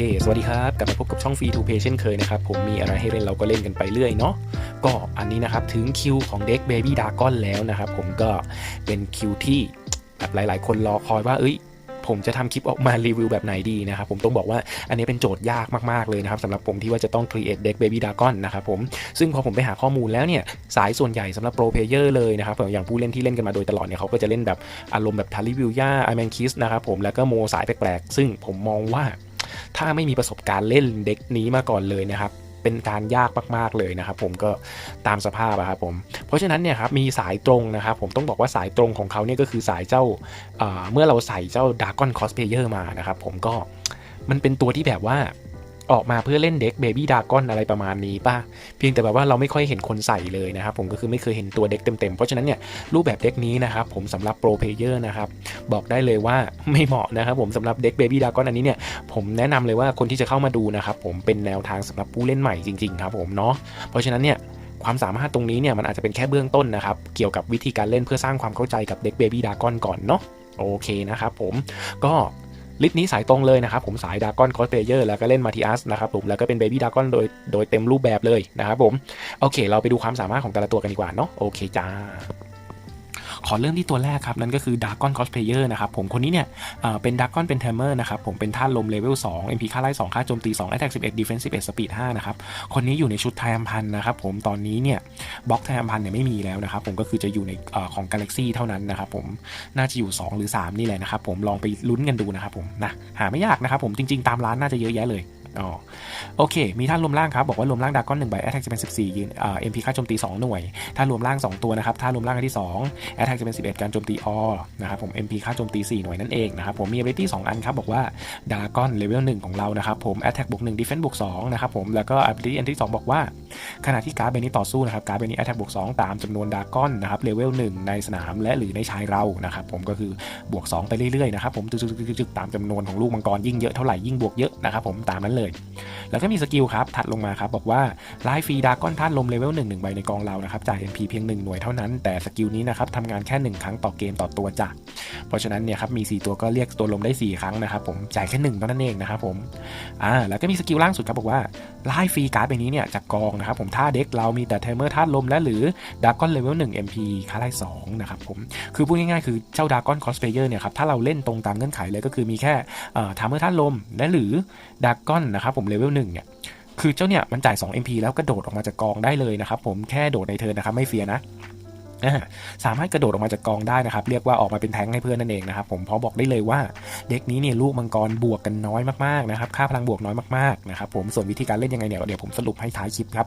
เค สวัสดีครับ กลับมาพบกับช่องฟรีทูเพเช่นเคยนะครับ ผมมีอะไรให้เล่นเราก็เล่นกันไปเรื่อยเนาะ ก็อันนี้นะครับ ถึงคิวของเด็กเบบี้ดากอนแล้วนะครับ ผมก็เป็นคิวที่แบบหลาย ๆ คนรอคอยว่า เอ้ย ผมจะทำคลิปออกมารีวิวแบบไหนดีนะครับ ผมต้องบอกว่าอันนี้เป็นโจทย์ยากมาก ๆ เลยนะครับสำหรับผมที่ว่าจะต้อง create deck baby dragon นะครับผม ซึ่งพอผมไปหาข้อมูลแล้วเนี่ย สายส่วนใหญ่สำหรับ pro player เลยนะครับอย่างผู้เล่นที่เล่นกันมาโดยตลอดเนี่ยเขาก็จะเล่นแบบอารมณ์แบบทาริวิลยาไอแมนคิสนะครับผมแล้วก็โมสายแปลก ๆ ซึ่งผมมองว่า ถ้าไม่มีประสบการณ์เล่นเด็กนี้มาก่อนเลยนะครับเป็นการยากมากๆเลยนะครับผมก็ตามสภาพอะครับผมเพราะฉะนั้นเนี่ยครับมีสายตรงนะครับผมต้องบอกว่าสายตรงของเขาเนี่ยก็คือสายเจ้าเเมื่อเราใส่เจ้าดากอนคอสเพเยอร์มานะครับผมก็มันเป็นตัวที่แบบว่า ออกมาเพื่อเล่นเด็กเบบี้ดากอนอะไรประมาณนี้ป่ะ เพียงแต่แบบว่าเราไม่ค่อยเห็นคนใส่เลยนะครับ ผมก็คือไม่เคยเห็นตัวเด็กเต็มๆ เพราะฉะนั้นเนี่ยรูปแบบเด็กนี้นะครับผมสำหรับโปรเพเยอร์นะครับบอกได้เลยว่าไม่เหมาะนะครับผมสำหรับเด็กเบบี้ดากอนอันนี้เนี่ยผมแนะนำเลยว่าคนที่จะเข้ามาดูนะครับผมเป็นแนวทางสำหรับผู้เล่นใหม่จริงๆครับผมเนาะเพราะฉะนั้นเนี่ยความสามารถตรงนี้เนี่ยมันอาจจะเป็นแค่เบื้องต้นนะครับ เกี่ยวกับวิธีการเล่นเพื่อสร้างความเข้าใจกับเด็กเบบี้ดากอนก่อนเนาะโอเคนะครับผมก็ ลิสต์นี้สายตรงเลยนะครับผมสายดากอนคอสเพเยอร์แล้วก็เล่นมาทิอัสนะครับผมแล้วก็เป็นเบบี้ดากอนโดยโดยเต็มรูปแบบเลยนะครับผมโอเค เราไปดูความสามารถของแต่ละตัวกันดีกว่าเนาะโอเคจ้า ขอเริ่มที่ตัวแรกครับ นั่นก็คือ Darkon Cosplayer นะครับผมคนนี้เนี่ยเป็น Darkon เป็น Tamer นะครับผมเป็นท่าลมเลเวล2 MP ค่าไล่2ค่าโจมตี2 Attack 11 Defense 11 Speed 5นะครับคนนี้อยู่ในชุดไทม์พันนะครับผมตอนนี้เนี่ยบล็อกไทม์พันเนี่ยไม่มีแล้วนะครับผมก็คือจะอยู่ในอของ Galaxy เท่านั้นนะครับผมน่าจะอยู่ 2 หรือ 3 นี่แหละนะครับผมลองไปลุ้นกันดูนะครับผมนะหาไม่ยากนะครับผมจริงๆตามร้านน่าจะเยอะแยะเลย อ๋อโอเค มีท่านรวมร่างครับ บอกว่ารวมร่างดาก้อนหนึ่งใบแอตแทกจะเป็น 14ยืนอ่าเอ็มพีค่าโจมตี 2 หน่วย ถ้ารวมร่าง 2 ตัวนะครับ ถ้ารวมร่างที่2แอตแทกจะเป็น 11 การโจมตีออนะครับผม MP ค่าโจมตี 4 หน่วยนั่นเองนะครับผมมี ability 2อันครับ บอกว่าดาก้อนเลเวล1ของเรานะครับผมแอตแทกบวก1 defense บวก2นะครับผมแล้วก็ ability อันที่ 2 บอกว่า ขณะที่การ์ดใบนี้ต่อสู้นะครับการ์ดใบนี้แอตแทกบวก2ตามจำนวนดาก้อนนะครับเลเวล1ในสนามและหรือในชายเรานะครับผมก็คือบวก2ไปเรื่อยๆนะครับผมจึกๆๆตามจำนวนของลูกมังกรยิ่งเยอะเท่าไหร่ยิ่งบวกเยอะนะครับผมตามนั้นเลยแล้วก็มีสกิลครับ ถัดลงมาครับบอกว่าไล่ฟรีดาก้อนท่านลมเลเวล1 1ใบในกองเรานะครับจ่าย MP เพียง 1 หน่วยเท่านั้น แต่สกิลนี้นะครับทำงานแค่ 1 ครั้งต่อเกมต่อตัวจ้ะเพราะฉะนั้นเนี่ยครับมี 4 ตัวก็เรียกตัวลมได้ 4 ครั้งนะครับผมจ่ายแค่1เท่านั้นเองนะครับผมอ่าแล้วก็มีสกิลล่างสุดครับบอกว่าไล่ฟรีการ์ดใบนี้เนี่ยจากกองนะครับผมถ้าเด็กเรามีแต่เทมเมอร์ธาตุลมและหรือดาก้อนเลเวล1 MP ค่าไล่2นะครับผมคือพูดง่ายๆคือเจ้าดากอนคอสเพเยอร์เนี่ยครับถ้าเราเล่นตรงตามเงื่อนไขเลยก็คือมีแค่เอ่อทามเมอร์ธาตุลมและหรือดากอนนะครับผมเลเวล1เนี่ยคือเจ้าเนี่ยมันจ่าย 2 MP แล้วกระโดดออกมาจากกองได้เลยนะครับผมแค่โดดในเทินนะครับไม่เฟียนะสามารถกระโดดออกมาจากกองได้นะครับ เรียกว่าออกมาเป็นแท้งให้เพื่อนนั่นเองนะครับผมพอบอกได้เลยว่า เด็กนี้เนี่ยลูกมังกรบวกกันน้อยมากๆนะครับค่าพลังบวกน้อยมากๆนะครับผมส่วนวิธีการเล่นยังไงเนี่ยเดี๋ยวผมสรุปให้ท้ายคลิปครับ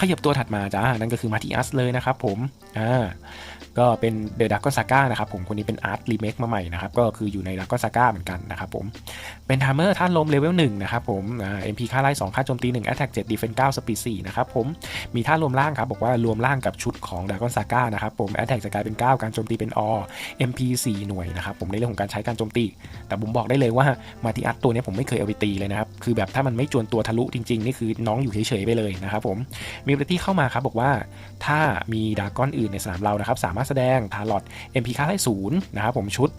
ขยับตัวถัดมาจ้านั่นก็คือมาที่อัสเลยนะครับผมอ่า ก็เป็นเดอะดักก็ซาก้านะครับผมคนนี้เป็นอาร์ตรีเมคมาใหม่นะครับก็คืออยู่ในดักก็ซาก้าเหมือนกันนะครับผมเป็นทามเมอร์ท่านลมเลเวลหนึ่งนะครับผมเอ็มพีค่าไล่สองค่าโจมตีหนึ่งแอตแทกเจ็ดดีเฟนเก้าสปีดสี่นะครับผมมีท่ารวมร่างครับบอกว่ารวมร่างกับชุดของดักก็ซาก้านะครับผมแอตแทกจะกลายเป็น9การโจมตีเป็นอ MP 4หน่วยนะครับผมในเรื่องของการใช้การโจมตี แต่ผมบอกได้เลยว่ามาติอัตตัวนี้ผมไม่เคยเอาไปตีเลยนะครับ คือแบบถ้ามันไม่จวนตัวทะลุจริงๆ นี่คือน้องอยู่เฉยๆไปเลยนะครับผมมีประเที่เข้ามาครับบอกว่าถ้ามีดากอนอื่นในสนามเรานะครับสามารถแสดงทาร์ลอด MP ค่าได้ศูนย์นะครับผมชุด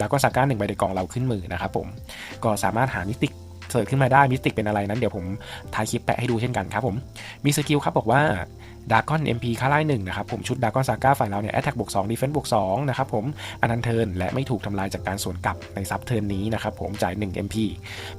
ดากอนสาก้าหนึ่งใบในกองเราขึ้นมือนะครับผมก็สามารถหามิติกเสิร์ชขึ้นมาได้มิสติกเป็นอะไรนั้นเดี๋ยวผมถ่ายคลิปแปะให้ดูเช่นกันครับผมมีสกิลครับบอกว่า ดากอน MP ค่าไล่หนึ่งนะครับผมชุดดากอนซาก้าฝ่ายเราเนี่ยแอตแทกบวก2ดีเฟนส์บวก2นะครับผมอันนันเทิร์นและไม่ถูกทำลายจากการสวนกลับในซับเทิร์นนี้นะครับผมจ่าย1 MP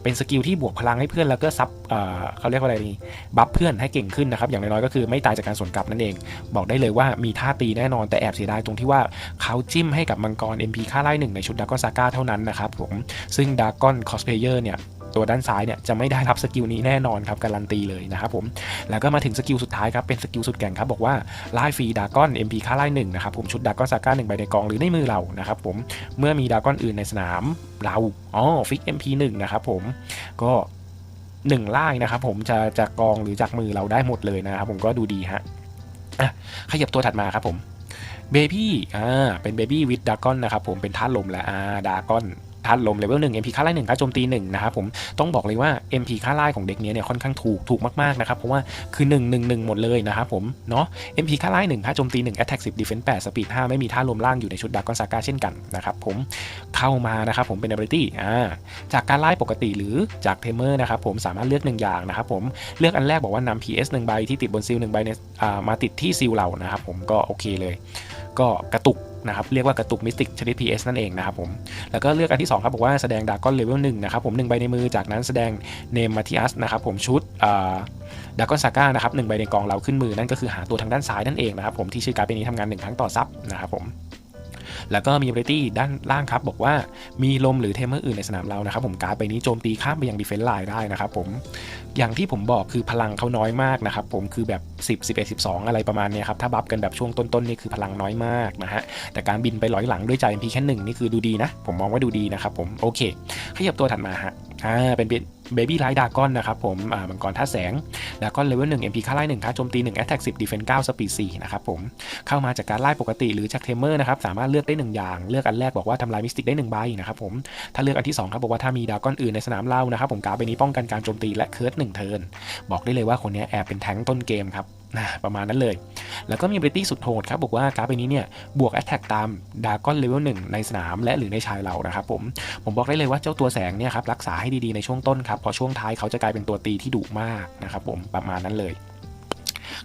เป็นสกิลที่บวกพลังให้เพื่อนแล้วก็ซับเอ่อเขาเรียกว่าอะไรนี่บัฟเพื่อนให้เก่งขึ้นนะครับอย่างน้อยๆก็คือไม่ตายจากการสวนกลับนั่นเอง บอกได้เลยว่ามีท่าตีแน่นอนแต่แอบเสียดายตรงที่ว่าเขาจิ้มให้กับมังกร MP ค่าไล่หนึ่งในชุดดากอนซาก้าเท่านั้นนะครับผมซึ่งดากอนคอสเพเยอร์เนี่ย ตัวด้านซ้ายเนี่ยจะไม่ได้รับสกิลนี้แน่นอนครับการันตีเลยนะครับผมแล้วก็มาถึงสกิลสุดท้ายครับเป็นสกิลสุดแก่งครับบอกว่าไล่ฟรีดากอน MP ค่าไล่หนึ่งนะครับผมชุดดากอนซาก้าหนึ่งใบในกองหรือในมือเรานะครับผมเมื่อมีดากอนอื่นในสนามเราอ๋อฟิก MP 1นะครับผมก็หนึ่งไล่นะครับผมจะจากกองหรือจากมือเราได้หมดเลยนะครับผมก็ดูดีฮะอะขยับตัวถัดมาครับผมเบบี้อ่าเป็นเบบี้วิดดากอนนะครับผมเป็นท่าลมและอ่าดากอน ธาตุลมเลเวลหนึ่ง MP ค่าไล่หนึ่งค่าโจมตีหนึ่งนะครับผมต้องบอกเลยว่า MP ค่าไล่ของเด็กเนี้ยเนี่ยค่อนข้างถูกถูกมากๆนะครับเพราะว่าคือ 1 1 1 หมดเลยนะครับผมเนาะ MP ค่าไล่หนึ่งค่าโจมตีหนึ่ง Attack 10 Defense 8 Speed 5ไม่มีท่าลมล่างอยู่ในชุดดากอนซาก้าเช่นกันนะครับผมเข้ามานะครับผมเป็น ability อ่าจากการไล่ปกติหรือจากเทมเมอร์นะครับผมสามารถเลือกหนึ่งอย่างนะครับผมเลือกอันแรกบอกว่านำ PS 1ใบที่ติดบนซิล1ใบเนี่ยมาติดที่ซิลเรานะครับผมก็โอเคเลย ก็กระตุก นะครับเรียกว่ากระตุกมิสติกชนิด PS นั่นเองนะครับผมแล้วก็เลือกอันที่ 2 ครับบอกว่าแสดงดากอนเลเวลหนึ่งนะครับผมหนึ่งใบในมือจากนั้นแสดงเนมมาทิอัสนะครับผมชุดดากอนซาก้านะครับหนึ่งใบในกองเราขึ้นมือนั่นก็คือหาตัวทางด้านซ้ายนั่นเองนะครับผมที่ชื่อการเป็นนี้ทำงานหนึ่งครั้งต่อซับนะครับผม แล้วก็มี ability ด้านล่างครับ บอกว่ามีลมหรือเทมเมอร์อื่นในสนามเรานะครับผมการ์ดใบนี้โจมตีข้ามไปยังดีเฟนส์ไลน์ได้นะครับผมอย่างที่ผมบอกคือพลังเขาน้อยมากนะครับผมคือแบบ 10 11 12 อะไรประมาณนี้ครับถ้าบัฟกันแบบช่วงต้นๆนี่คือพลังน้อยมากนะฮะแต่การบินไปร้อยหลังด้วยใจ MP แค่หนึ่งนี่คือดูดีนะ ผมมองว่าดูดีนะครับผมโอเค ขยับตัวถัดมาฮะอ่าเป็น เบบี้ไลท์ดากอนนะครับผมมังกรท่าแสงดากอนเลเวลหนึ่ง MP ค่าไล่หนึ่งค่าโจมตีหนึ่ง Attack 10 Defense 9 Speed 4นะครับผมเข้ามาจากการไล่ปกติหรือจากเทมเมอร์นะครับสามารถเลือกได้หนึ่งอย่าง เลือกอันแรกบอกว่าทำลายมิสติกได้หนึ่งใบนะครับผมถ้าเลือกอันที่สองครับบอกว่าถ้ามีดากอนอื่นในสนามเล่านะครับผมการ์ดใบนี้ป้องกันการโจมตีและเคิร์ดหนึ่งเทิร์นบอกได้เลยว่าคนนี้แอบเป็นแท้งต้นเกมครับ นะประมาณนั้นเลย แล้วก็มี ability สุดโหดครับบอกว่าการ์ดใบนี้เนี่ยบวก attack ตามดากอนเลเวล1ในสนามและหรือในชายเรานะครับผมผมบอกได้เลยว่าเจ้าตัวแสงเนี่ยครับรักษาให้ดีๆในช่วงต้นครับพอช่วงท้ายเขาจะกลายเป็นตัวตีที่ดุมากนะครับผมประมาณนั้นเลย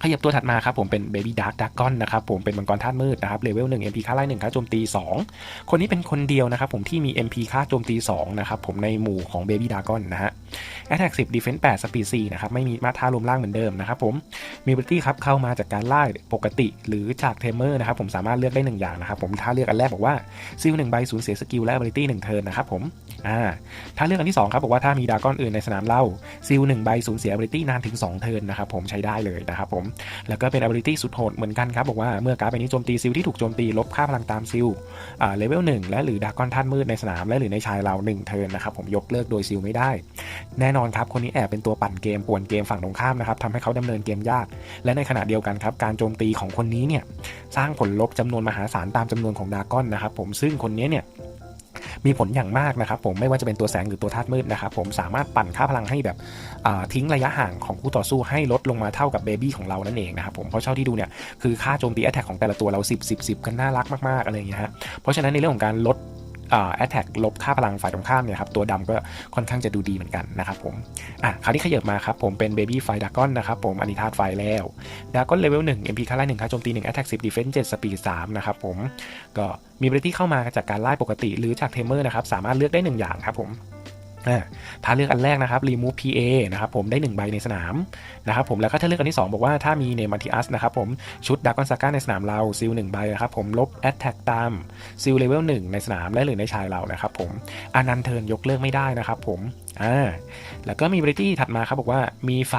ขยับตัวถัดมาครับผมเป็น Baby Dark Dragon นะครับผมเป็นมังกรธาตุมืดนะครับเลเวล1 MP ค่าไล่1ค่าโจมตี 2 คนนี้เป็นคนเดียวนะครับผมที่มี MP ค่าโจมตี2นะครับผมในหมู่ของ Baby Dragon นะฮะ Attack 10 Defense 8 Speed 4นะครับไม่มีมาตราลมล่างเหมือนเดิมนะครับผมมี ability ครับเข้ามาจากการล่าปกติ หรือจากเทมเมอร์นะครับผมสามารถเลือกได้ 1 อย่างนะครับผมถ้าเลือกอันแรกบอกว่าซิล1ใบสูญเสียสกิลและ ability 1เทิร์นนะครับผมอ่าถ้าเลือกอันที่2ครับบอกว่าถ้ามีดากอนอื่นในสนามเล่าซิล1ใบสูญเสีย ability นานถึง2เทิร์นนะครับผมใช้ได้เลยนะครับผมแล้วก็เป็น ability สุดโหดเหมือนกันครับบอกว่าเมื่อการ์ดใบนี้โจมตีซิลที่ถูกโจมตีลบค่าพลังตามซิลอ่าเลเวลหนึ่งและหรือดากอนท่านมืดในสนามและหรือในชายเรา1เทิร์นนะครับผมยกเลิกโดยซิลไม่ได้แน่นอนครับคนนี้แอบเป็นตัวปั่นเกมป่วนเกมฝั่งตรงข้ามนะครับทำให้เขาดำเนินเกมยาก และในขณะเดียวกันครับการโจมตีของคนนี้เนี่ยสร้างผลลบจำนวนมหาศาลตามจำนวนของดากอนนะครับผมซึ่งคนนี้เนี่ยมีผลอย่างมากนะครับผมไม่ว่าจะเป็นตัวแสงหรือตัวธาตุมืดนะครับผมสามารถปั่นค่าพลังให้แบบทิ้งระยะห่างของคู่ต่อสู้ให้ลดลงมาเท่ากับเบบี้ของเรานั่นเองนะครับผมเพราะเช่าที่ดูเนี่ยคือค่าโจมตีแอตแทกของแต่ละตัวเรา 10 10 10 กันน่ารักมากๆอะไรอย่างเงี้ยฮะเพราะฉะนั้นในเรื่องของการลด แอตแทกลบค่าพลังฝ่ายตรงข้ามเนี่ยครับตัวดำก็ค่อนข้างจะดูดีเหมือนกันนะครับผมอะคราวนี้ขยับมาครับผมเป็นเบบี้ไฟดากอนนะครับผมอันนี้ธาตุไฟแล้วดากอนเลเวล1 MP ค่าไล่งค่าโจมตี1 Attack 10 Defense 7 Speed 3นะครับผมก็มีบริที่เข้ามาจากการไล่ปกติหรือจากเทมเมอร์นะครับสามารถเลือกได้1อย่างครับผม ถ้าเลือกอันแรกนะครับ remove PA นะครับผมได้ 1 ใบในสนามนะครับผมแล้วก็ถ้าเลือกอันที่ 2 บอกว่าถ้ามีเนมาทิอัสนะครับผมชุดดากอนซาก้าในสนามเราซิล1ใบนะครับผมลบแอตแทกตามซิลเลเวล1ในสนามและหรือในชายเรานะครับผมอันนันเทินยกเลิกไม่ได้นะครับผมอ่าแล้วก็มีบริตี้ถัดมาครับบอกว่ามีไฟ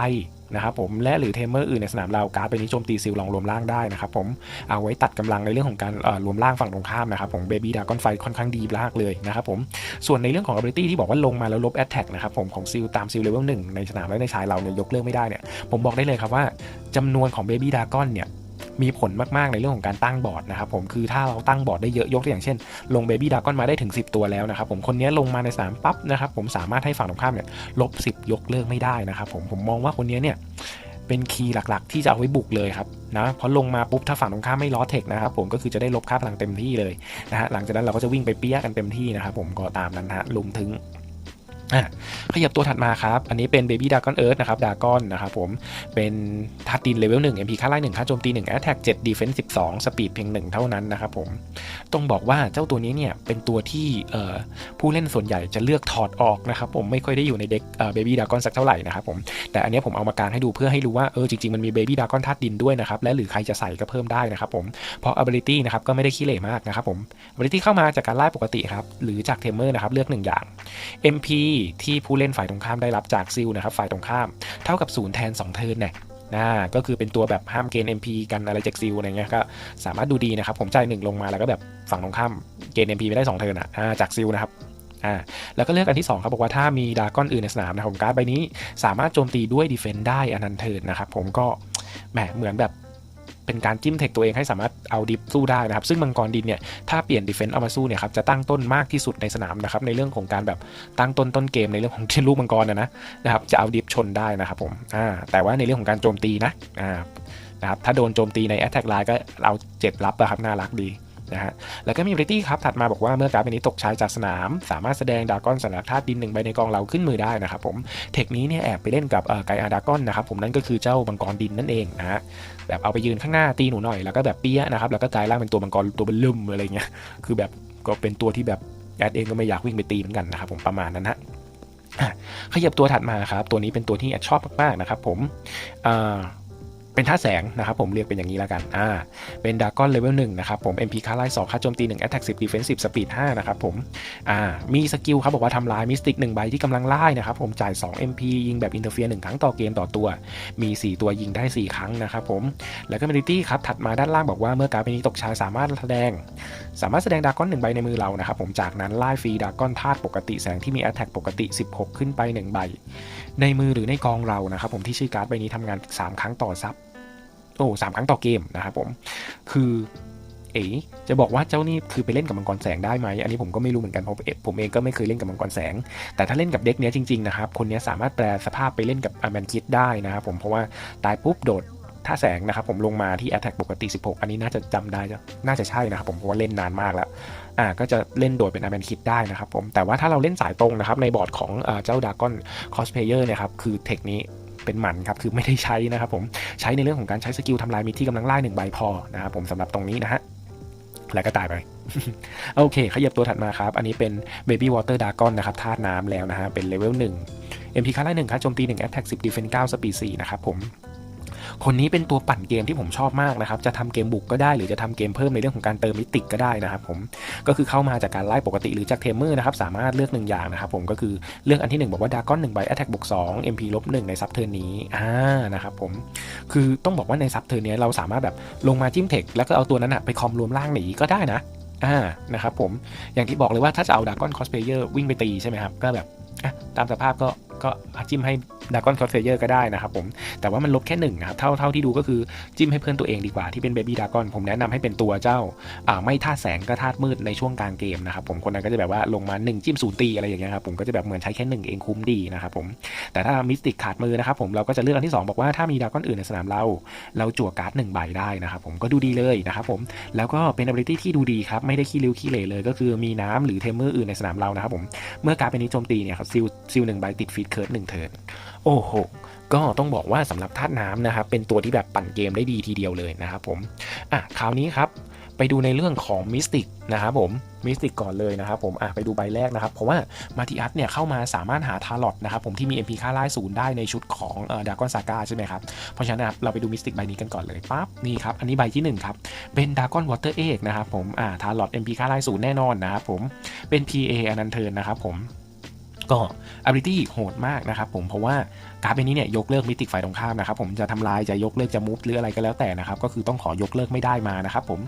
นะครับผมและหรือเทมเมอร์อื่นในสนามเราการ์ดเป็นนิโจมตีซิลลองรวมล่างได้นะครับผมเอาไว้ตัดกำลังในเรื่องของการรวมล่างฝั่งตรงข้ามนะครับผมเบบี้ดากอนไฟค่อนข้างดีมากเลยนะครับผมส่วนในเรื่องของ ability ที่บอกว่าลงมาแล้วลบแอตแทกนะครับผมของซิลตามซิลเลเวลหนึ่งในสนามและในชายเราเนี่ยยกเลิกไม่ได้เนี่ยผมบอกได้เลยครับว่าจำนวนของเบบี้ดากอนเนี่ย มีผลมากๆในเรื่องของการตั้งบอร์ดนะครับผมคือถ้าเราตั้งบอร์ดได้เยอะยกตัวอย่างเช่น ลงเบบี้ดากอนมาได้ถึง 10 ตัวแล้วนะครับผมคนนี้ลงมาในสนามปั๊บนะครับผมสามารถให้ฝั่งตรงข้ามเนี่ยลบ 10 ยกเลิกไม่ได้นะครับผมผมมองว่าคนนี้เนี่ยเป็นคีย์หลักๆ ที่จะเอาไว้บุกเลยครับนะพอลงมาปุ๊บถ้าฝั่งตรงข้ามไม่ล้อเทคนะครับผมก็คือจะได้ลบค่าพลังเต็มที่เลยนะฮะหลังจากนั้นเราก็จะวิ่งไปเปี้ยกันเต็มที่นะครับผมก็ตามนั้นฮะลุมถึง ขยับตัวถัดมาครับ อันนี้เป็น Baby Dragon Earth นะครับดากอนนะครับผม เป็นทัดดินเลเวล1 MP ค่าไล่1ค่าโจมตี1 Attack 7 Defense 12 Speed เพียง 1 เท่านั้นนะครับผม ต้องบอกว่าเจ้าตัวนี้เนี่ย เป็นตัวที่ผู้เล่นส่วนใหญ่จะเลือกถอดออกนะครับผม ไม่ค่อยได้อยู่ในเด็ก Baby Dragon สักเท่าไหร่นะครับผม แต่อันนี้ผมเอามากางให้ดูเพื่อให้รู้ว่า เออจริงๆ มันมี Baby Dragon ทัดดินด้วยนะครับ และหรือใครจะใส่ก็เพิ่มได้นะครับผม เพราะ ability นะครับก็ไม่ได้ขี้เหร่มากนะครับผม ability เข้ามาจากการไล่ปกติครับหรือจากเทมเมอร์นะครับเลือก 1 อย่าง MP ที่ผู้เล่นฝ่ายตรงข้ามได้รับจากซิลนะครับฝ่ายตรงข้าม เท่ากับศูนย์แทน2เทิร์นเนี่ยนะก็คือเป็นตัวแบบห้ามเกณฑ์ MP กันอะไรจากซิลอะไรเงี้ยก็สามารถดูดีนะครับผมจ่ายหนึ่งลงมาแล้วก็แบบฝั่งตรงข้ามเกณฑ์ MP ไม่ได้2เทิร์นอะจากซิลนะครับอ่าแล้วก็เลือกอันที่2ครับบอกว่าถ้ามีดากอนอื่นในสนามนะผมการ์ดใบนี้ สามารถโจมตีด้วยดีเฟนต์ได้อันนั้นเทินนะครับผมก็แหมเหมือนแบบ เป็นการจิ้มเทคตัวเองให้สามารถเอาดิฟสู้ได้นะครับซึ่งมังกรดินเนี่ยถ้าเปลี่ยนดิเฟนต์เอามาสู้เนี่ยครับจะตั้งต้นมากที่สุดในสนามนะครับในเรื่องของการแบบตั้งต้นต้นเกมในเรื่องของที่ลูกมังกรนะนะนะครับจะเอาดิฟชนได้นะครับผมอ่าแต่ว่าในเรื่องของการโจมตีนะอ่านะครับถ้าโดนโจมตีใน Attack Line ก็เอาเจ็ดรับนะครับน่ารักดีนะฮะแล้วก็มี ability ครับถัดมาบอกว่าเมื่อการ์ดใบนี้ตกใช้จากสนาม สามารถแสดงดากอนสัญลักษณ์ธาตุดินหนึ่งใบในกองเราขึ้นมือได้นะครับผมเทคนี้เนี่ยแอบไปเล่นกับไกอาดากอนนะครับผมนั่นก็คือเจ้ามังกรดินนั่นเองนะฮะ แบบเอาไปยืนข้างหน้าตีหนูหน่อยแล้วก็แบบเปี้ยนะครับแล้วก็กลายร่างเป็นตัวมังกรตัวเบลลึมอะไรเงี้ยคือแบบก็เป็นตัวที่แบบแอดเองก็ไม่อยากวิ่งไปตีเหมือนกันนะครับผมประมาณนั้นฮะอะขยับตัวถัดมาครับตัวนี้เป็นตัวที่แอดชอบมากๆนะครับผมอ่า เป็นท่าแสงนะครับผมเรียกเป็นอย่างนี้แล้วกันอ่าเป็นดากอนเลเวลหนึ่งนะครับผม MP ค่าไล่2ค่าโจมตี1 Attack 10 Defensive Speed 5นะครับผมอ่ามีสกิลครับบอกว่าทำลายมิสติก1ใบที่กำลังไล่นะครับผมจ่าย 2 MP ยิงแบบอินเตอร์เฟียร์1ครั้งต่อเกมต่อตัว มี 4 ตัวยิงได้ 4 ครั้งนะครับผมแล้วก็มิลิตี้ครับถัดมาด้านล่างบอกว่าเมื่อการ์ดนี้ตกชายสามารถแสดง สามารถแสดงดากอน1ใบในมือเรานะครับผมจากนั้นไล่ฟรีดากอนธาตุปกติแสงที่มี Attack ปกติ 16 ขึ้นไป1ใบในมือหรือในกองเรานะครับผมที่ชื่อการ์ดใบนี้ทำงาน 3 ครั้งต่อซับ โอ้สามครั้งต่อเกมนะครับผม คือเอ๋จะบอกว่าเจ้านี่คือไปเล่นกับมังกรแสงได้ไหมอันนี้ผมก็ไม่รู้เหมือนกันเพราะผมเองก็ไม่เคยเล่นกับมังกรแสง แต่ถ้าเล่นกับเด็กเนี้ยจริงๆนะครับ คนนี้สามารถแปลสภาพไปเล่นกับอแมนคิดได้นะครับผม เพราะว่าตายปุ๊บโดดท่าแสงนะครับผมลงมาที่ Attack ปกติ 16 อันนี้น่าจะจำได้จะน่าจะใช่นะครับผมเพราะว่าเล่นนานมากแล้ว อ่า ก็จะเล่นโดดเป็นอาแมนคิดได้นะครับผม แต่ว่าถ้าเราเล่นสายตรงนะครับในบอร์ดของเจ้าดากอนคอสเพเยอร์นี่ยครับ คือเทคนี้ เป็นหมันครับคือไม่ได้ใช้นะครับผมใช้ในเรื่องของการใช้สกิลทำลายมิตรที่กำลังไล่หนึ่งใบพอนะครับผมสำหรับตรงนี้นะฮะแล้วก็ตายไปโอเค ขยับตัวถัดมาครับ อันนี้เป็น Baby Water Dragon นะครับธาตุน้ำแล้วนะฮะ เป็นเลเวล1 MP ค่าไล่1ครับโจมตี1 Attack 10 Defense 9 Speed 4นะครับผม คนนี้เป็นตัวปั่นเกมที่ผมชอบมากนะครับ จะทำเกมบุกก็ได้หรือจะทำเกมเพิ่มในเรื่องของการเติมมิติกก็ได้นะครับผม ก็คือเข้ามาจากการไล่ปกติหรือจากเทมเมอร์นะครับสามารถเลือกหนึ่งอย่างนะครับผมก็คือเลือกอันที่ 1 บอกว่าดาก้อน1ใบ Attack บวก2 MP ลบ1ในซับเทิร์นนี้อ่านะครับผมคือต้องบอกว่าในซับเทิร์นนี้เราสามารถแบบลงมาจิ้มเทคแล้วก็เอาตัวนั้นอะไปคอมรวมล่างหนีก็ได้นะอ่านะครับผมอย่างที่บอกเลยว่าถ้าจะเอาดาก้อนคอสเพเยอร์วิ่งไปตีใช่ไหมครับก็แบบอะตามสภาพก็ก็จิ้มให้ ดากอนคอสเพเยอร์ก็ได้นะครับผม แต่ว่ามันลบแค่หนึ่งนะครับ เท่าเท่าที่ดูก็คือจิ้มให้เพื่อนตัวเองดีกว่าที่เป็นเบบี้ดากอนผมแนะนำให้เป็นตัวเจ้าอ่าไม่ธาตุแสงก็ธาตุมืดในช่วงกลางเกมนะครับผมคนนั้นก็จะแบบว่าลงมา1จิ้มศูนย์ตีอะไรอย่างเงี้ยครับผมก็จะแบบเหมือนใช้แค่1เองคุ้มดีนะครับผมแต่ถ้ามิสติกขาดมือนะครับผมเราก็จะเลือกอันที่ 2 บอกว่าถ้ามีดากอนอื่นในสนามเรา เราจั่วการ์ดหนึ่งใบได้นะครับผมก็ดูดีเลยนะครับผมแล้วก็เป็น ability ที่ดูดีครับไม่ได้ขี้ริ้วขี้เหร่เลย ก็คือมีน้ำหรือเทมเมอร์อื่นในสนามเรานะครับผมเมื่อการ์ดเป็นนี้โจมตีเนี่ยครับซิลซิลหนึ่งใบติดฟีดเคิร์ดหนึ่งเทิร์น โอ้โหก็ต้องบอกว่าสำหรับธาตุน้ำนะครับ เป็นตัวที่แบบปั่นเกมได้ดีทีเดียวเลยนะครับผมอะคราวนี้ครับ ไปดูในเรื่องของมิสติกนะครับผมมิสติกก่อนเลยนะครับผมอะไปดูใบแรกนะครับ เพราะว่ามาติอัสเนี่ยเข้ามาสามารถหาทาร์ลอตนะครับผมที่มี MP ค่าไล่ศูนย์ได้ในชุดของเอ่อดากอนซาก้าใช่ไหมครับ เพราะฉะนั้นนะครับเราไปดูมิสติกใบนี้กันก่อนเลยปั๊บนี่ครับ อันนี้ใบที่1ครับ เป็นดากอนวอเตอร์เอกนะครับผมอ่าทาร์ลอต MP ค่าไล่ศูนย์แน่นอนนะครับผมเป็น PA อนันเทิร์นนะครับผม ก็ ability โหดมากนะครับผมเพราะว่าการ์ดใบนี้เนี่ยยกเลิกมิติฝ่ายตรงข้ามนะครับผมจะทำลายจะยกเลิกจะมูฟหรืออะไรก็แล้วแต่นะครับก็คือต้องขอยกเลิกไม่ได้มานะครับผม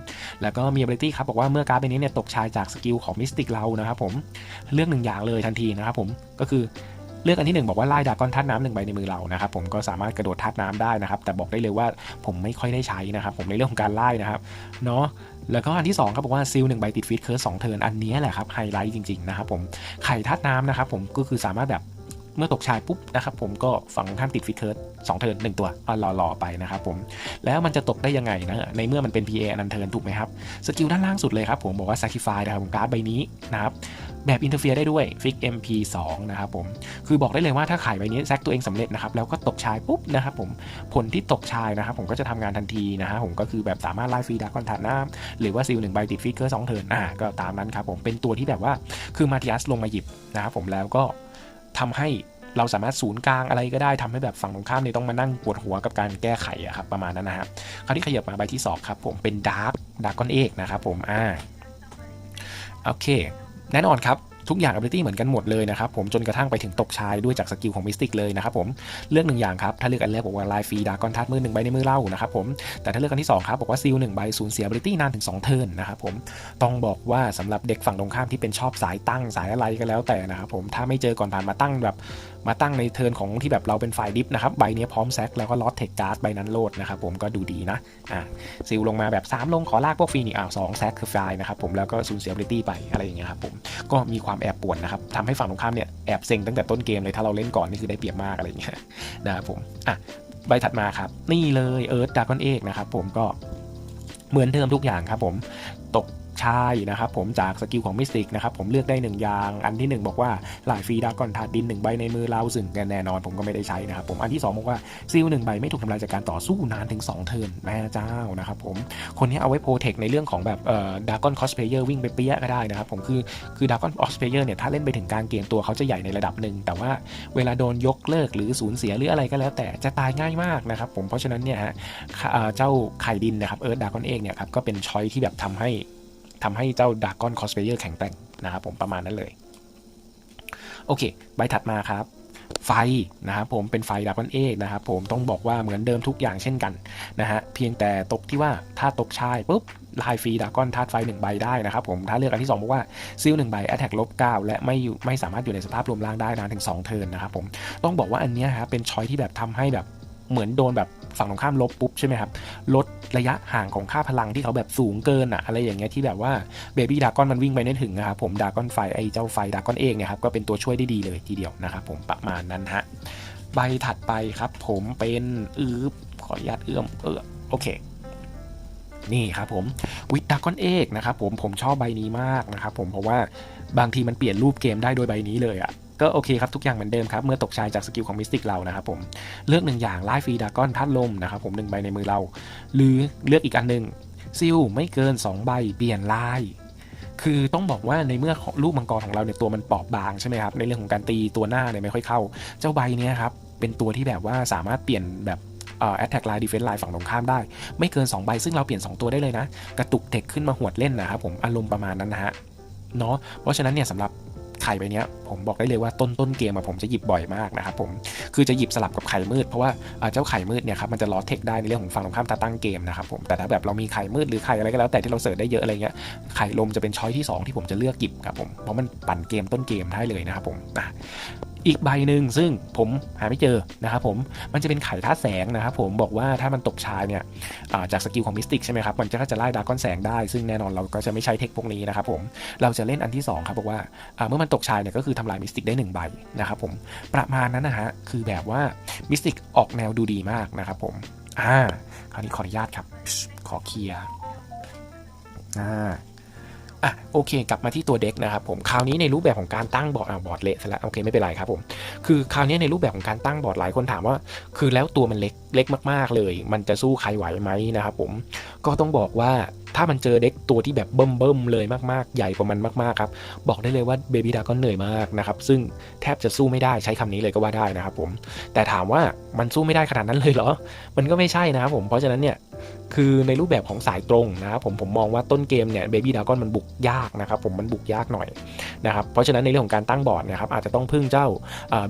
แล้วก็มี ability ครับบอกว่าเมื่อการ์ดใบนี้เนี่ยตกชายจากสกิลของมิสติกเรานะครับผมเลือกหนึ่งอย่างเลยทันทีนะครับผมก็คือเลือกอันที่หนึ่งบอกว่าไล่ดากอนธาตุน้ำหนึ่งใบในมือเรานะครับผมก็สามารถกระโดดธาตุน้ำได้นะครับแต่บอกได้เลยว่าผมไม่ค่อยได้ใช้นะครับผมในเรื่องของการไล่นะครับเนาะ แล้วก็อันที่2ครับบอกว่าซิลหนึ่งใบติดฟีดเคิร์สสองเทิร์นอันนี้แหละครับไฮไลท์จริงๆนะครับผมไข่ทัดน้ำนะครับผมก็คือสามารถแบบ เมื่อตกชายปุ๊บนะครับผมก็ฝั่งท่านติดฟีดเคิร์สสองเทิร์นหนึ่งตัวอะรอๆไปนะครับผมแล้วมันจะตกได้ยังไงนะในเมื่อมันเป็น PA อันเทิร์นถูกไหมครับสกิลด้านล่างสุดเลยครับผมบอกว่า Sacrifice นะครับผมการ์ดใบนี้นะครับแบบอินเตอร์เฟียร์ได้ด้วยฟิก MP 2 นะครับผมคือบอกได้เลยว่าถ้าไข่ใบนี้แซกตัวเองสำเร็จนะครับแล้วก็ตกชายปุ๊บนะครับผมผลที่ตกชายนะครับผมก็จะทำงานทันทีนะฮะผมก็คือแบบสามารถไล่ฟรีดากอนถาดน้ำหรือว่าซิลหนึ่งใบติดฟิกเกอร์สองเทิร์นอ่าก็ตามนั้นครับผมเป็นตัวที่แบบว่าคือมาติอัสลงมาหยิบนะครับผมแล้วก็ ทำให้เราสามารถศูนย์กลางอะไรก็ได้ทำให้แบบฝั่งตรงข้ามเนี่ยต้องมานั่งปวดหัวกับการแก้ไขอะครับประมาณนั้นนะครับคราวที่ขยับมาใบที่ 2 ครับผมเป็นดาร์กดาร์กอนเอกนะครับผมอ่าโอเคแน่นอนครับ ทุกอย่าง ability เหมือนกันหมดเลยนะครับผมจนกระทั่งไปถึงตกชายด้วยจากสกิลของมิสติกเลยนะครับผมเลือกหนึ่งอย่างครับถ้าเลือกอันแรกบอกว่าลายฟรีดากอนทัดมือหนึ่งใบในมือเล่านะครับผมแต่ถ้าเลือกอันที่สองครับบอกว่าซิลหนึ่งใบสูญเสีย ability นานถึง2เทิร์นนะครับผมต้องบอกว่าสำหรับเด็กฝั่งตรงข้ามที่เป็นชอบสายตั้งสายอะไรก็แล้วแต่นะครับผมถ้าไม่เจอก่อนผ่านมาตั้งแบบ มาตั้งในเทิร์นของที่แบบเราเป็นฝ่ายดิฟนะครับใบนี้พร้อมแซกแล้วก็ลอตเทคการ์ดใบนั้นโลดนะครับผมก็ดูดีนะอ่าซิลลงมาแบบ 3 ลงขอลากพวกฟีนี่อ้าสองแซกคือไฟนะครับผมแล้วก็สูญเสีย ability ไปอะไรอย่างเงี้ยครับผมก็มีความแอบปวนนะครับทำให้ฝั่งตรงข้ามเนี่ยแอบเซ็งตั้งแต่ต้นเกมเลยถ้าเราเล่นก่อนนี่คือได้เปรียบมากอะไรอย่างเงี้ยนะครับผมอะใบถัดมาครับ นี่เลยเอิร์ธดากอนเอกนะครับผมก็เหมือนเดิมทุกอย่างครับผมตก ชายนะครับผมจากสกิลของมิสติกนะครับผมเลือกได้หนึ่งอย่าง อันที่หนึ่งบอกว่าหลายฟรีดากอนถาดดินหนึ่งใบในมือเราซึ่งแน่นอนผมก็ไม่ได้ใช้นะครับผมอันที่สองบอกว่าซิลหนึ่งใบไม่ถูกทำลายจากการต่อสู้นานถึง 2 เทิร์นแม่เจ้านะครับผมคนนี้เอาไว้โปรเทคในเรื่องของแบบเอ่อดากอนคอสเพเยอร์วิ่งไปเปี้ยก็ได้นะครับผมคือคือดากอนคอสเพเยอร์เนี่ยถ้าเล่นไปถึงกลางเกมตัวเขาจะใหญ่ในระดับหนึ่งแต่ว่าเวลาโดนยกเลิกหรือสูญเสียหรืออะไรก็แล้ว แต่จะตายง่ายมากนะครับผมเพราะฉะนั้นเนี่ยฮะเจ้าไข่ดินนะครับเอิร์ธดากอนเอกเนี่ยครับก็เป็นช้อยที่แบบทำให้ ทำให้เจ้าดากอนคอสเพเยอร์แข็งแกร่งนะครับผมประมาณนั้นเลย โอเค ใบถัดมาครับ ไฟนะครับผมเป็นไฟดากอนเอกนะครับผมต้องบอกว่าเหมือนเดิมทุกอย่างเช่นกันนะฮะเพียงแต่ตกที่ว่าถ้าตกชายปุ๊บลายฟรีดากอนธาตุไฟ 1 ใบได้นะครับผมถ้าเลือกอันที่2บอกว่าซิล1ใบแอตแทกลบ9และไม่อยู่ไม่สามารถอยู่ในสภาพรวมร่างได้นานถึง 2 เทิร์นนะครับผมต้องบอกว่าอันนี้ฮะเป็นช้อยที่แบบทำให้แบบเหมือนโดนแบบ ฝั่งตรงข้ามลบปุ๊บใช่ไหมครับลดระยะห่างของค่าพลังที่เขาแบบสูงเกินอะอะไรอย่างเงี้ยที่แบบว่าเบบี้ดากอนมันวิ่งไปไม่ถึงนะครับผมดากอนไฟไอเจ้าไฟดากอนเองเนี่ยครับก็เป็นตัวช่วยได้ดีเลยทีเดียวนะครับผมประมาณนั้นฮะใบถัดไปครับ ผมเป็นอืบขออนุญาตเอื้อมเออโอเคนี่ครับผมวิดดากอนเอกนะครับผมผมชอบใบนี้มากนะครับผมเพราะว่าบางทีมันเปลี่ยนรูปเกมได้โดยใบนี้เลยอะ ก็โอเคครับ ทุกอย่างเหมือนเดิมครับ เมื่อตกชายจากสกิลของมิสติกเรานะครับผมเลือกหนึ่งอย่างไล่ฟรีดากอนทัดลมนะครับผมหนึ่งใบในมือเรา หรือเลือกอีกอันหนึ่งซิลไม่เกิน 2 ใบเปลี่ยนลายคือต้องบอกว่าในเมื่อลูกมังกรของเราเนี่ยตัวมันเปราะบางใช่ไหมครับในเรื่องของการตีตัวหน้าเนี่ยไม่ค่อยเข้า เจ้าใบเนี้ยครับเป็นตัวที่แบบว่าสามารถเปลี่ยนแบบเอ่อ attack line defense line ฝั่งตรงข้ามได้ ไม่เกิน 2 ใบ ซึ่งเราเปลี่ยน 2 ตัวได้เลยนะ กระตุกเทคขึ้นมาหวดเล่นนะครับผมอารมณ์ประมาณนั้นนะฮะเนาะเพราะฉะนั้นเนี่ยสำหรับ ข่ใบนี้ผมบอกได้เลยว่าต้นต้นเกมอะผมจะหยิบบ่อยมากนะครับผมคือจะหยิบสลับกับไข่มืดเพราะว่าเจ้าไข่มืดเนี่ยครับมันจะลอเทคได้ในเรื่องของฝั่งตรงข้ามตาตั้งเกมนะครับผมแต่ถ้าแบบเรามีไข่มืดหรือไข่อะไรก็แล้วแต่ที่เราเสิร์ชได้เยอะอะไรเงี้ยไข่ลมจะเป็นช้อยที่สองที่ผมจะเลือกหยิบครับผมเพราะมันปั่นเกมต้นเกมได้เลยนะครับผม อีกใบหนึ่งซึ่งผมหาไม่เจอนะครับผมมันจะเป็นไข่ท่าแสงนะครับผมบอกว่าถ้ามันตกชายเนี่ยาจากสกิลของมิสติกใช่ไหมครับมันจะก็จะไล่ดาก้อนแสงได้ ซึ่งแน่นอนเราก็จะไม่ใช้เทคพวกนี้นะครับผมเราจะเล่นอันที่สองครับบอกว่าาเมื่อมันตกชายเนี่ยก็คือทำลายมิสติกได้หนึ่งใบนะครับผมประมาณนั้นนะฮะคือแบบว่ามิสติกออกแนวดูดีมากนะครับผมอ่าคราวนี้ขออนุญาตครับขอเคลียร์อ่า อะโอเค กลับมาที่ตัวเด็กนะครับผมคราวนี้ในรูปแบบของการตั้งบอร์ดอ่าบอร์ดเละซะแล้วโอเคไม่เป็นไรครับผมคือคราวนี้ในรูปแบบของการตั้งบอร์ดหลายคนถามว่า คือแล้วตัวมันเล็กเล็กมาก ๆเลย มันจะสู้ใครไหวไหมนะครับผมก็ต้องบอกว่า ถ้ามันเจอเด็กตัวที่แบบเบิ่มเบิ่มเลยมากๆ ใหญ่กว่ามันมากๆครับ บอกได้เลยว่าเบบี้ดาก็เหนื่อยมากนะครับ ซึ่งแทบจะสู้ไม่ได้ใช้คำนี้เลยก็ว่าได้นะครับผม แต่ถามว่ามันสู้ไม่ได้ขนาดนั้นเลยเหรอ มันก็ไม่ใช่นะครับผม เพราะฉะนั้นเนี่ย คือในรูปแบบของสายตรงนะครับผม ผมมองว่าต้นเกมเนี่ยเบบี้ดากอนมันบุกยากนะครับผม มันบุกยากหน่อยนะครับ เพราะฉะนั้นในเรื่องของการตั้งบอร์ดนะครับอาจจะต้องพึ่งเจ้า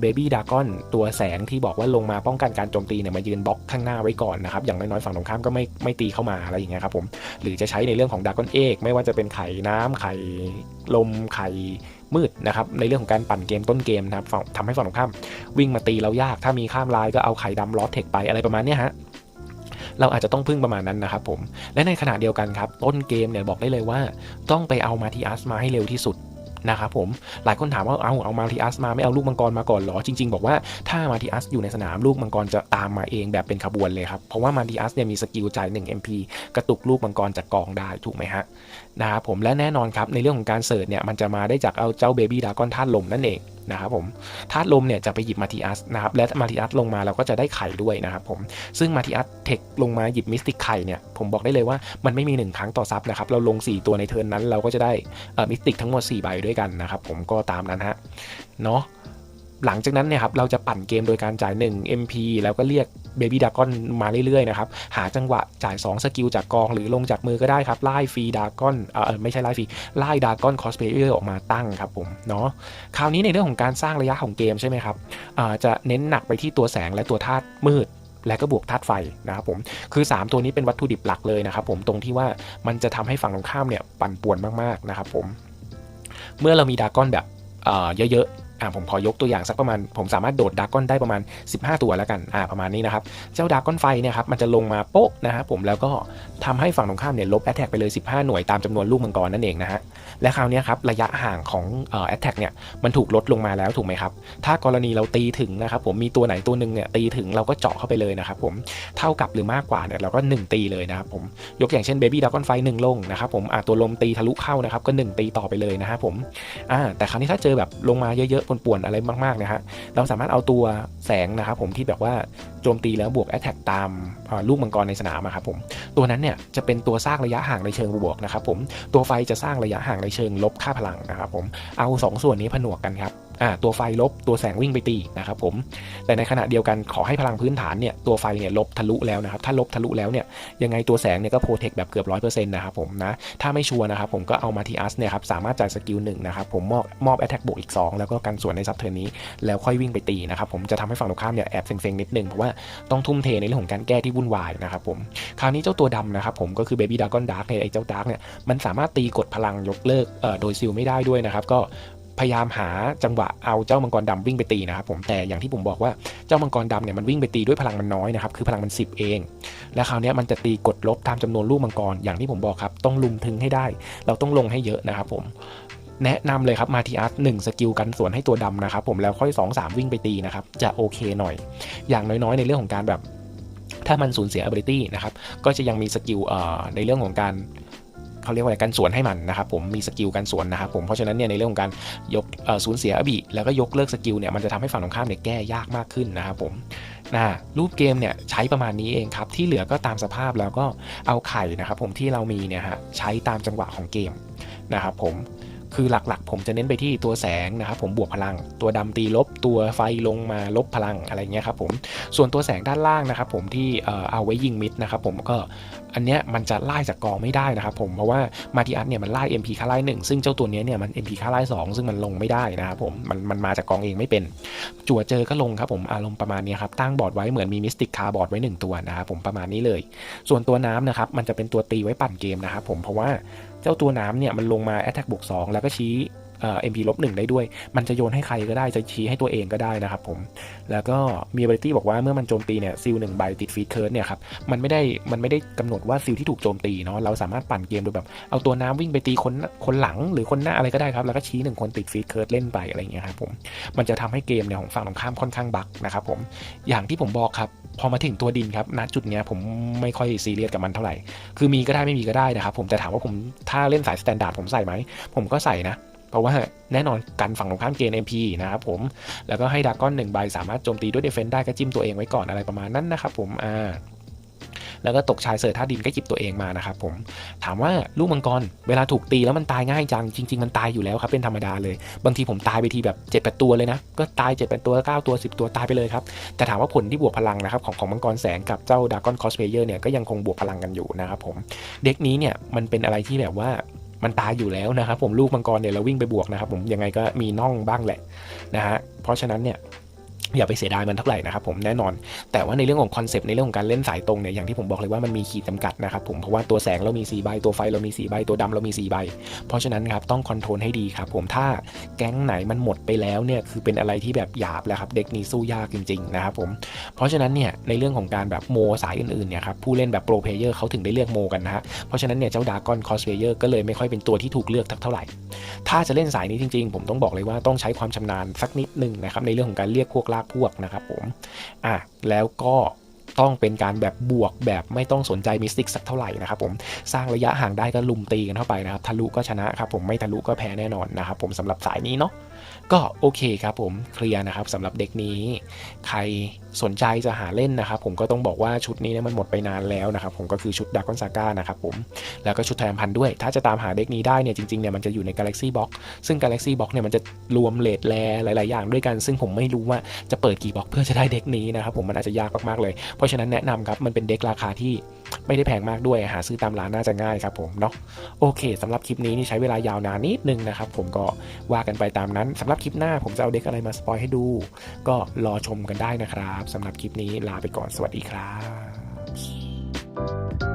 เบบี้ดากอนตัวแสงที่บอกว่าลงมาป้องกันการโจมตีเนี่ยมายืนบล็อกข้างหน้าไว้ก่อนนะครับ อย่างน้อยๆฝั่งตรงข้ามก็ไม่ไม่ตีเข้ามาอะไรอย่างเงี้ยครับผม หรือจะใช้ในเรื่องของดากอนเอกไม่ว่าจะเป็นไข่น้ำไข่ลมไข่มืดนะครับในเรื่องของการปั่นเกมต้นเกมนะครับทำให้ฝั่งตรงข้ามวิ่งมาตีเรายาก ถ้ามีข้ามลายก็เอาไข่ดำลอสเทคไปอะไรประมาณนี้ฮะเราอาจจะต้องพึ่งประมาณนั้นนะครับผม และในขณะเดียวกันครับ ต้นเกมเนี่ยบอกได้เลยว่า ต้องไปเอามาทีอัสมาให้เร็วที่สุด นะครับผมหลายคนถามว่าเอาเอามาทิอัสมาไม่เอาลูกมังกรมาก่อนหรอ จริง ๆ บอกว่าถ้ามาทิอัสอยู่ในสนามลูกมังกรจะตามมาเองแบบเป็นขบวนเลยครับ เพราะว่ามาทิอัสเนี่ยมีสกิลจ่าย1 MP กระตุกลูกมังกรจากกองได้ถูกไหมฮะนะครับผมและแน่นอนครับในเรื่องของการเสิร์ชเนี่ยมันจะมาได้จากเอาเจ้าเบบี้ดากอนธาตุลมนั่นเอง นะครับผมธาตุลมเนี่ยจะไปหยิบมาทิอัสนะครับและมาทิอัสลงมาเราก็จะได้ไข่ด้วยนะครับผมซึ่งมาทิอัสเทคลงมาหยิบมิสติกไข่เนี่ยผมบอกได้เลยว่ามันไม่มี 1 ครั้งต่อซับนะครับเราลง 4 ตัวในเทิร์นนั้น เราก็จะได้มิสติกทั้งหมด4ใบด้วยกันนะครับผมก็ตามนั้นฮะเนาะหลังจากนั้นเนี่ยครับเราจะปั่นเกมโดยการจ่าย 1 MP แล้วก็เรียก เบบี้ดากอนมาเรื่อยๆนะครับหาจังหวะจ่าย 2 สกิลจากกองหรือลงจากมือก็ได้ครับไล่ฟรีดากอนเออไม่ใช่ไล่ฟรีไล่ดากอนคอสเพเยอร์ออกมาตั้งครับผมเนาะคราวนี้ในเรื่องของการสร้างระยะของเกมใช่ไหมครับจะเน้นหนักไปที่ตัวแสงและตัวธาตุมืดและก็บวกธาตุไฟนะครับผมคือ 3 ตัวนี้เป็นวัตถุดิบหลักเลยนะครับผมตรงที่ว่ามันจะทำให้ฝั่งตรงข้ามเนี่ยปั่นป่วนมากๆนะครับผมเมื่อเรามีดากอนแบบเยอะ อ่าผมขอยกตัวอย่างสักประมาณ ผมสามารถโดดดากอนได้ประมาณ 15 ตัวแล้วกันอ่าประมาณนี้นะครับ เจ้าดากอนไฟเนี่ยครับมันจะลงมาโป๊ะนะครับผมแล้วก็ทำให้ฝั่งตรงข้ามเนี่ยลบแอตแทกไปเลย 15 หน่วยตามจำนวนลูกมังกรนั่นเองนะฮะและคราวนี้ครับระยะห่างของแอตแทกเนี่ยมันถูกลดลงมาแล้วถูกไหมครับ ถ้ากรณีเราตีถึงนะครับผมมีตัวไหนตัวหนึ่งเนี่ยตีถึงเราก็เจาะเข้าไปเลยนะครับผมเท่ากับหรือมากกว่าเนี่ยเราก็ 1 ตีเลยนะครับผมยกอย่างเช่นเบบี้ดากอนไฟหนึ่งลงนะครับผมอ่าตัวลมตีทะลุเข้านะครับก็ 1 ตีต่อไปเลยนะครับผมอ่าแต่คราวนี้ถ้าเจอแบบลงมาเยอะป่วนๆอะไรมากากนะฮะเราสามารถเอาตัวแสงนะครับผมที่แบบว่าโจมตีแล้วบวกแอตแทกตามลูกมังกรในสนามครับผมตัวนั้นเนี่ยจะเป็นตัวสร้างระยะห่างในเชิงบวกนะครับผมตัวไฟจะสร้างระยะห่างในเชิงลบค่าพลังนะครับผมเอา 2 ส่วนนี้ผนวกกันครับ ตัวไฟลบตัวแสงวิ่งไปตีนะครับผมแต่ในขณะเดียวกันขอให้พลังพื้นฐานเนี่ยตัวไฟเนี่ยลบทะลุแล้วนะครับถ้าลบทะลุแล้วเนี่ยยังไงตัวแสงเนี่ยก็โปรเทคแบบเกือบร้อยเปอร์เซ็นต์นะครับผมนะถ้าไม่ชัวร์นะครับผมก็เอามาทีอัสเนี่ยครับสามารถจ่ายสกิลหนึ่งนะครับผมมอบมอบแอตแทกบวกอีก 2 แล้วก็กันส่วนในซับเทอร์นี้แล้วค่อยวิ่งไปตีนะครับผมจะทำให้ฝั่งตรงข้ามเนี่ยแอบเซ็งๆนิดนึงเพราะว่าต้องทุ่มเทในเรื่องของการแก้ที่วุ่นวายนะครับผมคราวนี้เจ้าตัวดำนะครับผมก็คือเบบี้ดากอนดาร์กเนี่ยไอ้เจ้าดาร์กเนี่ยมันสามารถตีกดพลังยกเลิกโดยซิลไม่ได้ด้วยนะครับก็ พยายามหาจังหวะเอาเจ้ามังกรดำวิ่งไปตีนะครับผมแต่อย่างที่ผมบอกว่าเจ้ามังกรดำเนี่ยมันวิ่งไปตีด้วยพลังมันน้อยนะครับคือพลังมัน 10 เอง และคราวนี้มันจะตีกดลบตามจำนวนลูกมังกรอย่างที่ผมบอกครับต้องลุมถึงให้ได้ เราต้องลงให้เยอะนะครับผมแนะนำเลยครับมาทีอาร์ตหนึ่งสกิลกันสวนให้ตัวดำนะครับผมแล้วค่อย 2 3 วิ่งไปตีนะครับจะโอเคหน่อย อย่างน้อยๆ ในเรื่องของการแบบ ถ้ามันสูญเสีย ability นะครับก็จะยังมีสกิลในเรื่องของการ เขาเรียกว่าอะไรกันสวนให้มันนะครับผมมีสกิลกันสวนนะครับผมเพราะฉะนั้นเนี่ยในเรื่องของการยกสูญเสียอบีแล้วก็ยกเลิกสกิลเนี่ยมันจะทำให้ฝั่งตรงข้ามเนี่ยแก้ยากมากขึ้นนะครับผมนะรูปเกมเนี่ยใช้ประมาณนี้เองครับ ที่เหลือก็ตามสภาพแล้วก็เอาไข่นะครับผมที่เรามีเนี่ยฮะใช้ตามจังหวะของเกมนะครับผม คือหลักๆ ผมจะเน้นไปที่ตัวแสงนะครับผมบวกพลัง ตัวดำตีลบ ตัวไฟลงมาลบพลังอะไรเงี้ยครับผมส่วนตัวแสงด้านล่างนะครับผมที่เอาไว้ยิงมิดนะครับผมก็อันเนี้ยมันจะไล่จากกองไม่ได้นะครับผมเพราะว่ามาติอัสเนี่ยมันไล่ MP ค่าไล่หนึ่งซึ่งเจ้าตัวเนี้ยเนี่ยมัน MP ค่าไล่สองซึ่งมันลงไม่ได้นะครับผมมันมันมาจากกองเองไม่เป็น จั่วเจอก็ลงครับผมอารมณ์ประมาณนี้ครับตั้งบอร์ดไว้เหมือนมีมิสติกคาร์บอร์ดไว้ 1 ตัวนะครับผมประมาณนี้เลย ส่วนตัวน้ำนะครับมันจะเป็นตัวตีไว้ปั่นเกมนะครับผมเพราะว่า เจ้าตัวน้ำเนี่ยมันลงมาแอตแทกบวก2แล้วก็ชี้ เอ็มพีลบหนึ่งได้ด้วย มันจะโยนให้ใครก็ได้ จะชี้ให้ตัวเองก็ได้นะครับผม แล้วก็มีบริตี้บอกว่าเมื่อมันโจมตีเนี่ยซิลหนึ่งใบติดฟีดเคิร์ดเนี่ยครับ มันไม่ได้ มันไม่ได้กำหนดว่าซิลที่ถูกโจมตีเนาะ เราสามารถปั่นเกมโดยแบบ เอาตัวน้ำวิ่งไปตีคนคนหลังหรือคนหน้าอะไรก็ได้ครับ แล้วก็ชี้หนึ่งคนติดฟีดเคิร์ดเล่นไปอะไรเงี้ยครับผม มันจะทำให้เกมเนี่ยของฝั่งตรงข้ามค่อนข้างบักนะครับผม อย่างที่ผมบอกครับพอมาถึงตัวดินครับณจุดเนี้ยผมไม่ค่อยซีเรียสกับมันเท่าไหร่ คือมีก็ได้ไม่มีก็ได้นะครับผมแต่ถามว่าผมถ้าเล่นสายสแตนดาร์ดผมใส่ไหม ผมก็ใส่นะ เพราะว่าแน่นอนกันฝั่งตรงข้ามเกณฑ์ MP นะครับผม แล้วก็ให้ดากอนหนึ่งใบสามารถโจมตีด้วยเดฟเฟนได้ก็จิ้มตัวเองไว้ก่อนอะไรประมาณนั้นนะครับผมอ่าแล้วก็ตกชายเสิร์ท่าดินก็จิบตัวเองมานะครับผม ถามว่าลูกมังกรเวลาถูกตีแล้วมันตายง่ายจัง จริง ๆ มันตายอยู่แล้วครับเป็นธรรมดาเลย บางทีผมตายไปทีแบบ7จ็ดแตัวเลยนะ ก็ตาย7จ็ดแตัว 9 ตัว 10 ตัวตายไปเลยครับ แต่ถามว่าผลที่บวกพลังนะครับของของมังกรแสงกับเจ้าดากอนคอสเพเยอร์เนี่ยก็ยังคงบวกพลังกันอยู่นะครับผม เด็กนี้เนี่ยมันเป็นอะไรที่แบบว่า มันตายอยู่แล้วนะครับผมลูกมังกรเนี่ยเราวิ่งไปบวกนะครับผมยังไงก็มีน่องบ้างแหละนะฮะเพราะฉะนั้นเนี่ย อย่าไปเสียดายมันเท่าไหร่นะครับผมแน่นอน แต่ว่าในเรื่องของคอนเซปต์ในเรื่องของการเล่นสายตรงเนี่ยอย่างที่ผมบอกเลยว่ามันมีขีดจำกัดนะครับผมเพราะว่าตัวแสงเรามี4ใบตัวไฟเรามี4ใบตัวดำเรามี4ใบ เพราะฉะนั้นครับต้องคอนโทรลให้ดีครับผมถ้าแก๊งไหนมันหมดไปแล้วเนี่ยคือเป็นอะไรที่แบบหยาบแล้วครับเด็กนี้สู้ยากจริงๆนะครับผมเพราะฉะนั้นเนี่ยในเรื่องของการแบบโมสายอื่นๆเนี่ยครับผู้เล่นแบบโปรเพลเยอร์เขาถึงได้เลือกโมกันนะฮะเพราะฉะนั้นเนี่ยเจ้าดากอนคอสเพลเยอร์ก็เลยไม่ค่อยเป็นตัวที่ถูกเลือกเท่าไหร่ ถ้าจะเล่นสายนี้จริง ๆ ผมต้องบอกเลยว่าต้องใช้ความชำนาญสักนิดนึงนะครับในเรื่องของการเรียกพวกลากพวกนะครับผมอะแล้วก็ต้องเป็นการแบบบวกแบบไม่ต้องสนใจมิสติกสักเท่าไหร่นะครับผมสร้างระยะห่างได้ก็ลุมตีกันเข้าไปนะครับทะลุก็ชนะครับผมไม่ทะลุก็แพ้แน่นอนนะครับผมสำหรับสายนี้เนาะ ก็โอเคครับผมเคลียร์นะครับสำหรับเด็กนี้ ใครสนใจจะหาเล่นนะครับ ผมก็ต้องบอกว่าชุดนี้เนี่ยมันหมดไปนานแล้วนะครับ ผมก็คือชุดดากอนซาก้านะครับผมแล้วก็ชุดไทยพันด้วย ถ้าจะตามหาเด็กนี้ได้เนี่ยจริงๆเนี่ยมันจะอยู่ใน Galaxy Box ซึ่ง Galaxy Box เนี่ยมันจะรวมเลทแลหลาย ๆ อย่างด้วยกัน ซึ่งผมไม่รู้ว่าจะเปิดกี่บ็อกเพื่อจะได้เด็กนี้นะครับผมมันอาจจะยากมากๆเลย เพราะฉะนั้นแนะนำครับมันเป็นเด็กราคาที่ ไม่ได้แพงมากด้วยหาซื้อตามร้านน่าจะง่ายครับผมเนาะโอเค สำหรับคลิปนี้นี่ใช้เวลายาวนานนิดนึงนะครับผมก็ว่ากันไปตามนั้น สำหรับคลิปหน้าผมจะเอาเด็กอะไรมาสปอยให้ดู ก็รอชมกันได้นะครับ สำหรับคลิปนี้ลาไปก่อนสวัสดีครับ Thank you.